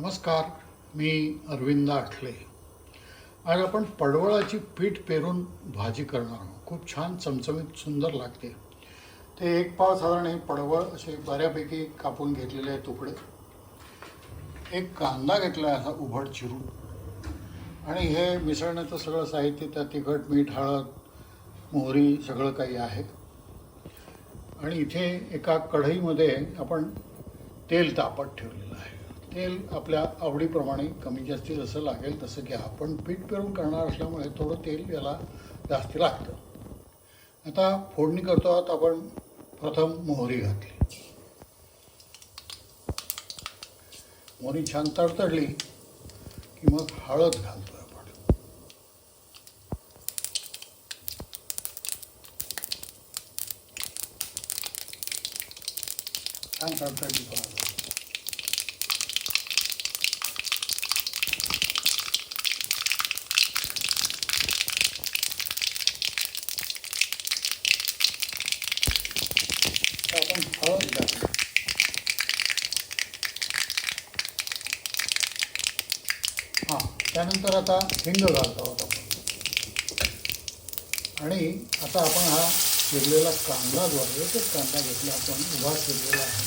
नमस्कार मी अरविंद आठले आज आपण पडवळाची पीठ पेरून भाजी करणार आहोत. खूप छान चमचमीत सुंदर लागते. ते एक पाव साधारण हे पडवळ असे बऱ्यापैकी कापून घेतलेले आहे तुकडे. एक कांदा घेतला आहे असा उभड चिरून. आणि हे मिसळण्याचं सगळं साहित्य त्यात तिखट मीठ हळद मोहरी सगळं काही आहे. आणि इथे एका कढईमध्ये आपण तेल तापत ठेवलेलं आहे. तेल आपल्या आवडीप्रमाणे कमी जास्ती जसं लागेल तसं घ्या. पण पीठ पेरून करणार असल्यामुळे थोडं तेल याला जास्त लागतं. आता फोडणी करतो आहोत आपण प्रथम मोहरी घातली. मोहरी छान तडतडली की मग हळद घालतो आपण. छान तडतडली हळद घालू हां त्यानंतर आता हिंग घालतो आहोत आपण. आणि आता आपण हा चिरलेला कांदा जो आहे तो कांदा घेतला आपण उभा चिरलेला आहे.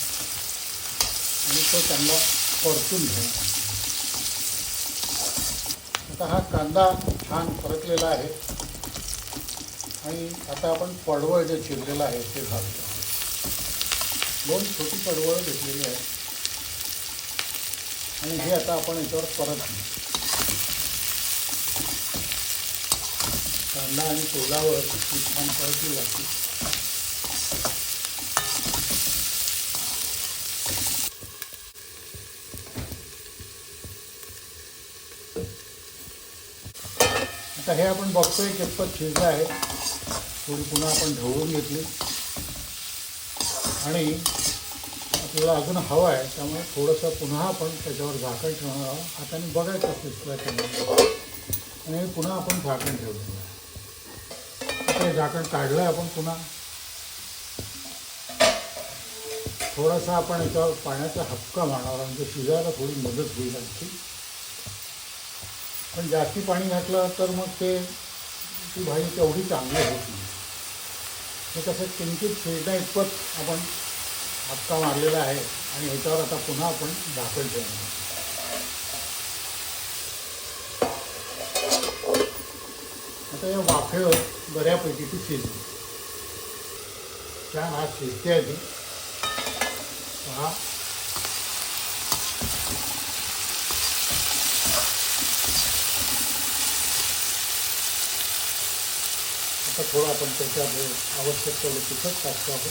आणि तो चांगला परतून घ्यायचा. आता हा कांदा छान परतलेला आहे. आणि आता आपण पडवळ जे चिरलेलं आहे ते घालतो. दोन छोटी पडवळ घेतलेली आहे. आणि हे आता आपण याच्यावर परत कांदा आणि तेलावर ती छान परतली जाते. आता हे आपण बघतोय कितपत शिजलं आहे. थोडी पुन्हा आपण ढवळून घेतली. आणि आपल्याला अजून हवं आहे त्यामुळे थोडंसं पुन्हा आपण त्याच्यावर झाकण ठेवणार आहोत. हाताने बघायचं शिजलं की आणि पुन्हा आपण झाकण ठेवलेलं आहे आता हे झाकण काढलं आहे आपण पुन्हा. थोडासा आपण याच्यावर पाण्याचा हक्का मारणार म्हणजे शिजायला थोडी मदत होईल आणखी. पण जास्ती पाणी घातलं तर मग ते ती भाजी तेवढी चांगली होत नाही. हे कसं किंचित शिजण्या इतपत आपण हक्का मारलेला आहे आणि ह्याच्यावर आता पुन्हा आपण झाकण ठेवणार आता या वाफेवर बऱ्यापैकी ती शिजली. छान हा शिजते आधी हा आता थोडं आपण त्याच्यामध्ये आवश्यक तेवढं तिखट टाकतो आपण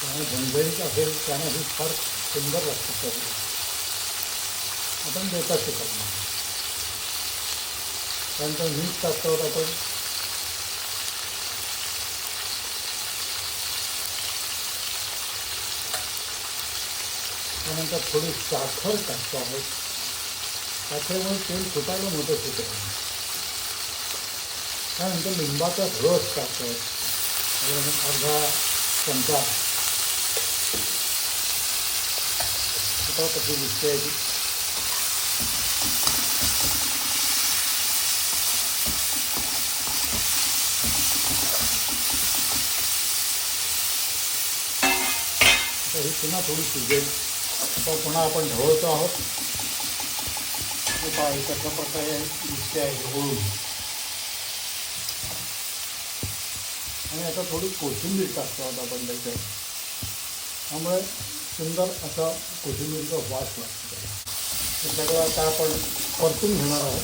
त्यामुळे झणझणीत असेल त्याने ही फार सुंदर लागते कधी आपण देतात शिकत नाही त्यानंतर मीठ टाकतो आपण त्यानंतर थोडी साखर टाकतो आहोत. साखरेमुळे तेल फुटायला मदत होते. त्यानंतर लिंबाचा रस टाकतो अर्धा चमचा आता कशी दिसते आहे ती ही पुन्हा थोडी शिजेल. तो पुन्हा आपण ढवळतो आहोत. पहा कशा प्रकारे दिसते आहे ढवळून. आणि आता थोडी कोथिंबीर टाकतो आहोत आपण त्याच्यात. त्यामुळे सुंदर असा कोथिंबीरचा वास लागतो. त्याला हे सगळं आता आपण परतून घेणार आहोत.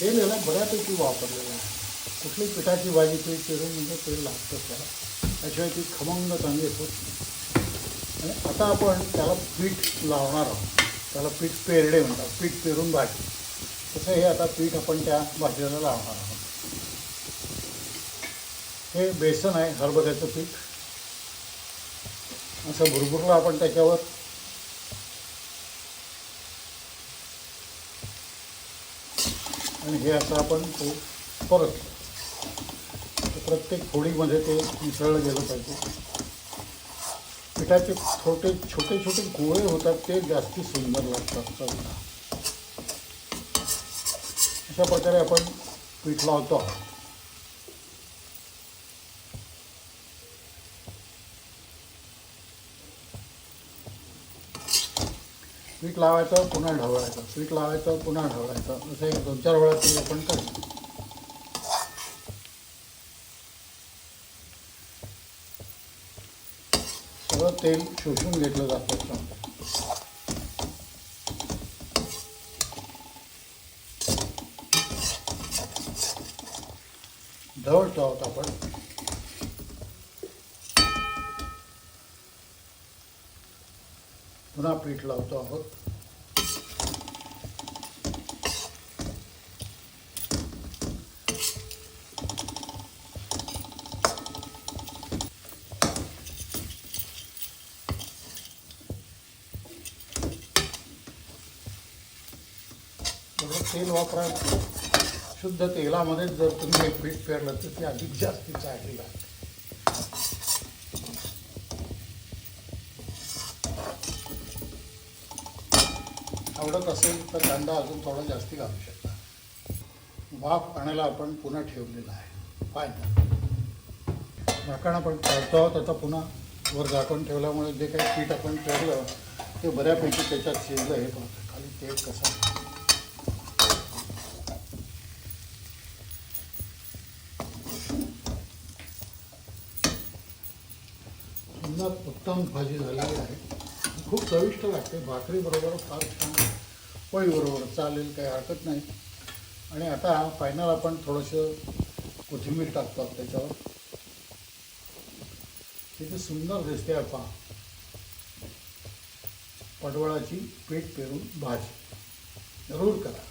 तेल याला बऱ्यापैकी वापरलेलं आहे. कुठली पिठाची भाजी ते चिरून म्हणजे तेल लागतं त्याला. त्याशिवाय ती खमंग चांगली होत आणि आता आपण त्याला पीठ लावणार आहोत. त्याला पीठ पेरडे म्हणतात. पीठ पेरून भाजी. तसं हे आता पीठ आपण त्या भाजीला लावणार आहोत. हे बेसन आहे हरभऱ्याचं पीठ. असं भुरभुरलं आपण त्याच्यावर. आणि हे असं आपण ते परत प्रत्येक फोडीमध्ये ते मिसळलं गेलं पाहिजे. पिठाचे छोटे छोटे छोटे गोळे होतात ते जास्ती सुंदर लागतात चवीला अशा प्रकारे आपण पीठ लावतो. आहोत पीठ लावायचं पुन्हा ढवळायचं. पीठ लावायचं पुन्हा ढवळायचं. असं एक दोन चार वेळा तरी आपण करतो सगळं तेल शोषून घेतलं जातं त्याच्यामध्ये ढवळतो आहोत आपण. पुन्हा पीठ लावतो आहोत. तेल वापरा. शुद्ध तेलामध्ये जर तुम्ही हे पीठ पेरलं तर ते अधिक जास्ती चांगली लागते. आवडत असेल तर कांदा अजून थोडा जास्ती घालू शकता. वाफ पाण्याला आपण पुन्हा ठेवलेला आहे. फायदा झाकण आपण काढतो आहोत आता पुन्हा वर झाकण ठेवल्यामुळे जे काही पीठ आपण ठेवलं ते बऱ्यापैकी त्याच्यात शिजलं हे पाहतो खाली तेल कसं पुन्हा उत्तम भाजी झालेली आहे. खूप चविष्ट लागते भाकरी बरोबर फार छान पोळी बरोबर चालेल काही हरकत नाही. आणि आता फायनल आपण थोडंसं कोथिंबीर टाकतो त्याच्यावर. किती सुंदर दिसते आहे पडवळाची पीठ पेरून भाजी. जरूर करा.